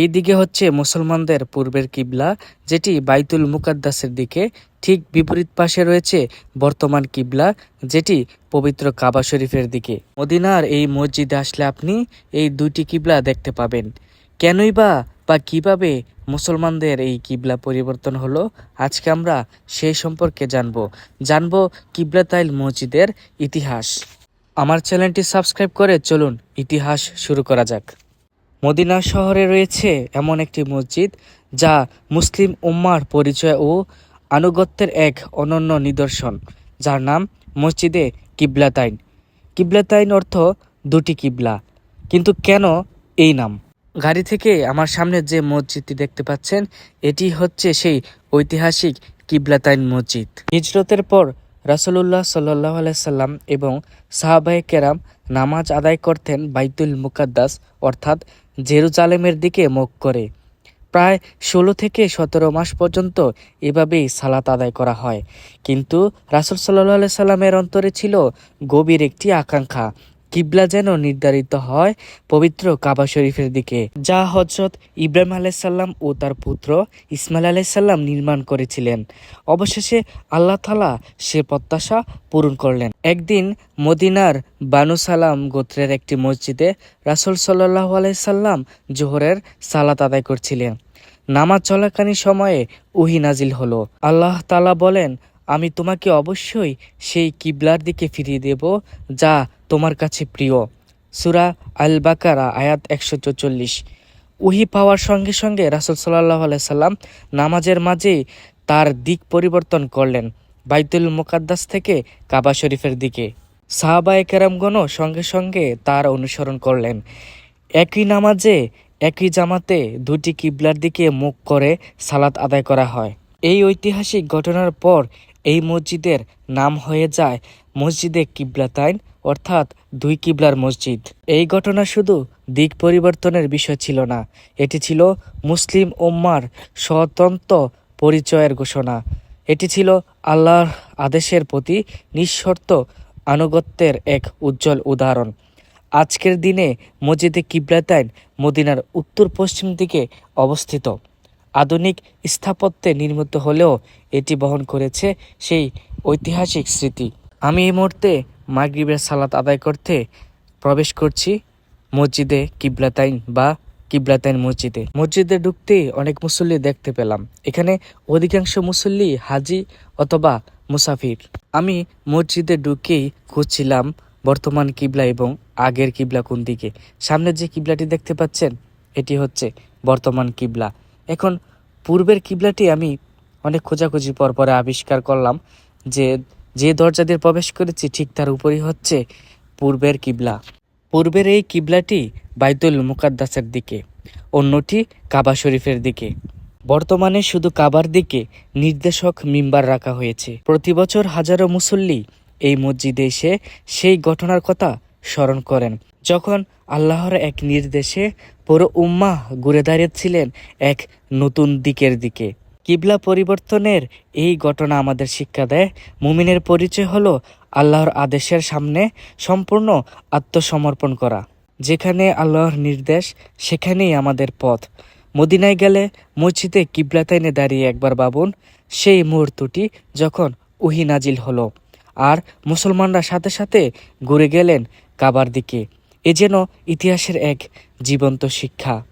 এই দিকে হচ্ছে মুসলমানদের পূর্বের কিবলা, যেটি বাইতুল মুকাদ্দাসের দিকে ঠিক বিপরীত পাশে রয়েছে বর্তমান কিবলা, যেটি পবিত্র কাবা শরীফের দিকে। মদিনার এই মসজিদে আসলে আপনি এই দুইটি কিবলা দেখতে পাবেন। কেনই বা বা কীভাবে মুসলমানদের এই কিবলা পরিবর্তন হলো, আজকে আমরা সেই সম্পর্কে জানব। জানব কিবলাতাইল মসজিদের ইতিহাস। আমার চ্যানেলটি সাবস্ক্রাইব করে চলুন ইতিহাস শুরু করা যাক। মদিনা শহরে রয়েছে এমন একটি মসজিদ যা মুসলিম উম্মার পরিচয় ও আনুগত্যের এক অনন্য নিদর্শন, যার নাম মসজিদে কিবলাতাইন। কিবলাতাইন অর্থ দুটি কিবলা। কিন্তু কেন এই নাম? গাড়ি থেকে আমার সামনে যে মসজিদটি দেখতে পাচ্ছেন, এটি হচ্ছে সেই ঐতিহাসিক কিবলাতাইন মসজিদ। হিজরতের পর রাসূলুল্লাহ সাল্লাহ সাল্লাম এবং সাহাবায়ে কেরাম নামাজ আদায় করতেন বাইতুল মুকাদ্দাস, অর্থাৎ জেরুজালেমের দিকে মুখ করে। প্রায় ষোলো থেকে সতেরো মাস পর্যন্ত এভাবেই সালাত আদায় করা হয়। কিন্তু রাসুল সাল্লাহ সাল্লামের অন্তরে ছিল গভীর একটি আকাঙ্ক্ষা। কিবলা যেন নির্ধারিত হয় পবিত্র কাবা শরীফের দিকে, যা হজরত ইব্রাহিম আলাইসাল্লাম ও তার পুত্র ইসমাইল আলাইসাল্লাম নির্মাণ করেছিলেন। অবশেষে আল্লাহ তালা সে প্রত্যাশা পূরণ করলেন। একদিন মদিনার বানু সালাম গোত্রের একটি মসজিদে রাসুল সাল্লাহ আলাইসাল্লাম জোহরের সালাত আদায় করছিলেন। নামাজ চলাকালীন সময়ে উহি নাজিল হলো। আল্লাহ তালা বলেন, আমি তোমাকে অবশ্যই সেই কিবলার দিকে ফিরিয়ে দেব, যা তোমার কাছে প্রিয়। সুরা আল বাকারা আয়াত একশো চল্লিশ উহি পাওয়ার সঙ্গে সঙ্গে রাসুল সাল্লাহ সাল্লাম নামাজের মাঝেই তার দিক পরিবর্তন করলেন বাইতুল মুকাদ্দাস থেকে কাবা শরীফের দিকে। সাহাবায়ে কেরামগণও সঙ্গে সঙ্গে তার অনুসরণ করলেন। একই নামাজে, একই জামাতে দুটি কিবলার দিকে মুখ করে সালাত আদায় করা হয়। এই ঐতিহাসিক ঘটনার পর এই মসজিদের নাম হয়ে যায় মসজিদে কিবলাতাইন অর্থাৎ দুই কিবলার মসজিদ। এই ঘটনা শুধু দিক পরিবর্তনের বিষয় ছিল না, এটি ছিল মুসলিম ওম্মার স্বতন্ত্র পরিচয়ের ঘোষণা। এটি ছিল আল্লাহর আদেশের প্রতি নিঃশর্ত আনুগত্যের এক উজ্জ্বল উদাহরণ। আজকের দিনে মসজিদে কিবলাতাইন মদিনার উত্তর পশ্চিম দিকে অবস্থিত। আধুনিক স্থাপত্যে নির্মিত হলেও এটি বহন করেছে সেই ঐতিহাসিক স্মৃতি। আমি এই মুহূর্তে মাগরিবের সালাত আদায় করতে প্রবেশ করছি মসজিদে কিবলাতাইন বা কিবলাতাইন মসজিদে। মসজিদে ঢুকতেই অনেক মুসল্লি দেখতে পেলাম। এখানে অধিকাংশ মুসল্লি হাজি অথবা মুসাফির। আমি মসজিদে ঢুকেই খুঁজছিলাম বর্তমান কিবলা এবং আগের কিবলা কোন দিকে। সামনে যে কিবলাটি দেখতে পাচ্ছেন, এটি হচ্ছে বর্তমান কিবলা। এখন পূর্বের কিবলাটি আমি অনেক খোঁজাখুঁজি পর পরে আবিষ্কার করলাম যে যে দরজা দিয়ে প্রবেশ করেছি ঠিক তার উপরই হচ্ছে পূর্বের কিবলা। পূর্বের এই কিবলাটি বাইতুল মুকাদ্দাসের দিকে, অন্যটি কাবা শরীফের দিকে। বর্তমানে শুধু কাবার দিকে নির্দেশক মিম্বার রাখা হয়েছে। প্রতি বছর হাজারো মুসল্লি এই মসজিদে এসে সেই ঘটনার কথা স্মরণ করেন। যখন আল্লাহর এক নির্দেশে পুরো উম্মাহ ঘুরে দাঁড়িয়েছিলেন এক নতুন দিকের দিকে। কিবলা পরিবর্তনের এই ঘটনা আমাদের শিক্ষা দেয়। মুমিনের পরিচয় হলো আল্লাহর আদেশের সামনে সম্পূর্ণ আত্মসমর্পণ করা। যেখানে আল্লাহর নির্দেশ, সেখানেই আমাদের পথ। মদিনায় গেলে মসজিদে কিবলাতাইনে দাঁড়িয়ে একবার বাবুন সেই মুহূর্তটি যখন উহি নাজিল হলো। আর মুসলমানরা সাথে সাথে ঘুরে গেলেন কাবার দিকে। এ যেন ইতিহাসের এক জীবন্ত শিক্ষা।